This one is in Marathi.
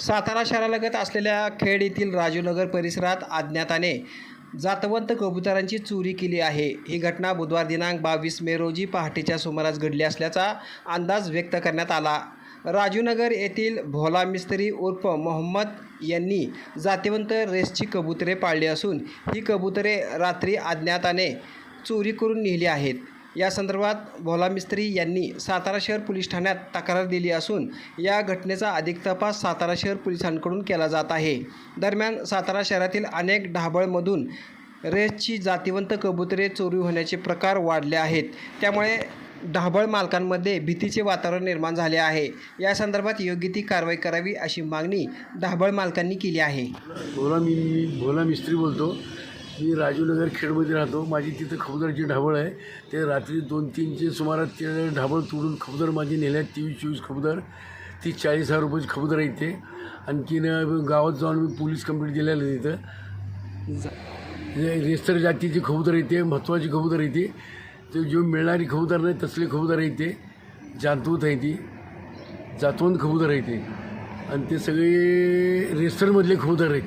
सातारा शहरालगत असलेल्या खेड येथील राजूनगर परिसरात अज्ञाताने जातवंत कबुतरांची चोरी केली आहे. ही घटना बुधवार दिनांक बावीस मे रोजी पहाटेच्या सुमारास घडली असल्याचा अंदाज व्यक्त करण्यात आला. राजूनगर येथील भोला मिस्त्री उर्फ मोहम्मद यांनी जातीवंत रेसची कबुतरे पाळली असून ही कबुतरे रात्री अज्ञाताने चोरी करून नेली आहेत. या संदर्भात भोला मिस्त्री यांनी सातारा शहर पोलीस ठाण्यात तक्रार दिली असून या घटनेचा अधिक तपास सातारा शहर पोलिसांकडून केला जात आहे. दरम्यान सातारा शहरातील अनेक ढाबळमधून रेसची जातिवंत कबुतरे चोरी होण्याचे प्रकार वाढले आहेत. त्यामुळे ढाबळ मालकांमध्ये भीतीचे वातावरण निर्माण झाले आहे. या संदर्भात योग्य ती कारवाई करावी अशी मागणी ढाबळ मालकांनी केली आहे. भोला मी भोला मिस्त्री बोलतो. मी राजीवनगर खेडमध्ये राहतो माझी तिथं खबदारची ढाबळ आहे. ते रात्री दोन तीनचे सुमारास ते ढाबळ तोडून खबदार माझी नेल्या. तेवीस चोवीस खबदार ती चाळीस हजार रुपयाची खबदार आहे ते आणखीन गावात जाऊन मी पोलीस कंप्लेंट दिलेलं तिथं रेस्तर जातीची खबदार येते महत्त्वाची खबदार येते ते जो मिळणारी खबदार नाही तसले खबदार आहे ते जातवत आहे ती. जातवंत खबदार आहे ते आणि ते सगळे रेस्टरमधले खबदार आहेत.